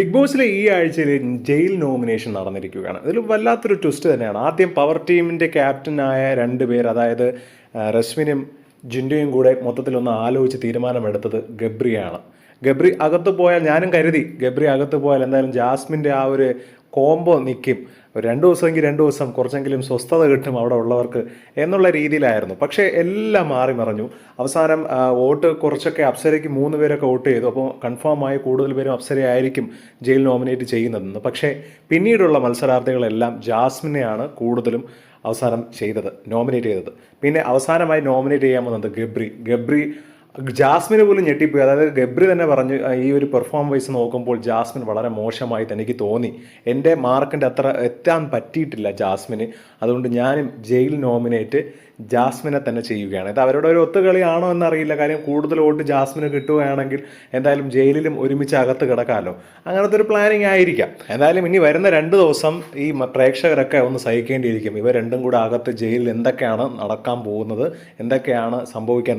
Big ബോസിലെ ഈ ആഴ്ചയിൽ jail nomination നടന്നിരിക്കുകയാണ്. ഇതിൽ വല്ലാത്തൊരു ട്വിസ്റ്റ് തന്നെയാണ്. ആദ്യം പവർ ടീമിന്റെ ക്യാപ്റ്റനായ രണ്ട് പേർ അതായത് റശ്മിനും ജിൻഡുയും കൂടെ മൊത്തത്തിലൊന്ന് ആലോചിച്ച് തീരുമാനമെടുത്തത് ഗബ്രിയാണ്. ഗബ്രി അകത്ത് പോയാൽ ഞാനും കരുതി ഗബ്രി അകത്ത് പോയാൽ എന്തായാലും ജാസ്മിന്റെ ആ ഒരു കോംബോ നിൽക്കും രണ്ട് ദിവസമെങ്കിൽ രണ്ട് ദിവസം കുറച്ചെങ്കിലും സ്വസ്ഥത കിട്ടും അവിടെ ഉള്ളവർക്ക് എന്നുള്ള രീതിയിലായിരുന്നു. പക്ഷേ എല്ലാം മാറി മറിഞ്ഞു. അവസാനം വോട്ട് കുറച്ചൊക്കെ അപ്സരയ്ക്ക് മൂന്ന് പേരൊക്കെ വോട്ട് ചെയ്തു. അപ്പോൾ കൺഫേമായി കൂടുതൽ പേരും അപ്സരയായിരിക്കും ജയിൽ നോമിനേറ്റ് ചെയ്യുന്നതെന്ന് പക്ഷേ പിന്നീടുള്ള മത്സരാർത്ഥികളെല്ലാം ജാസ്മിനെയാണ് കൂടുതലും അവസാനം ചെയ്തത് നോമിനേറ്റ് ചെയ്തത്. പിന്നെ അവസാനമായി നോമിനേറ്റ് ചെയ്യാൻ വന്നത് ഗബ്രി. ഗബ്രി ജാസ്മിന് പോലും ഞെട്ടിപ്പോയി. അതായത് ഗബ്രി തന്നെ പറഞ്ഞു ഈ ഒരു പെർഫോം വൈസ് നോക്കുമ്പോൾ ജാസ്മിൻ വളരെ മോശമായി തനിക്ക് തോന്നി. എന്റെ മാർക്കിന്റെ അത്ര എത്താൻ പറ്റിയിട്ടില്ല ജാസ്മിന്. അതുകൊണ്ട് ഞാനും ജയിൽ നോമിനേറ്റ് ജാസ്മിനെ തന്നെ ചെയ്യുകയാണ്. ഇത് അവരുടെ ഒരു ഒത്തുകളിയാണോ എന്നറിയില്ല. കാര്യം കൂടുതൽ വോട്ട് ജാസ്മിന് കിട്ടുകയാണെങ്കിൽ എന്തായാലും ജയിലിലും ഒരുമിച്ച് അകത്ത് കിടക്കാമല്ലോ അങ്ങനത്തെ ഒരു പ്ലാനിങ് ആയിരിക്കാം. എന്തായാലും ഇനി വരുന്ന രണ്ട് ദിവസം ഈ പ്രേക്ഷകരൊക്കെ ഒന്ന് സഹിക്കേണ്ടിയിരിക്കും. ഇവർ രണ്ടും കൂടെ അകത്ത് ജയിലിൽ എന്തൊക്കെയാണ് നടക്കാൻ പോകുന്നത്? എന്തൊക്കെയാണ് സംഭവിക്കാൻ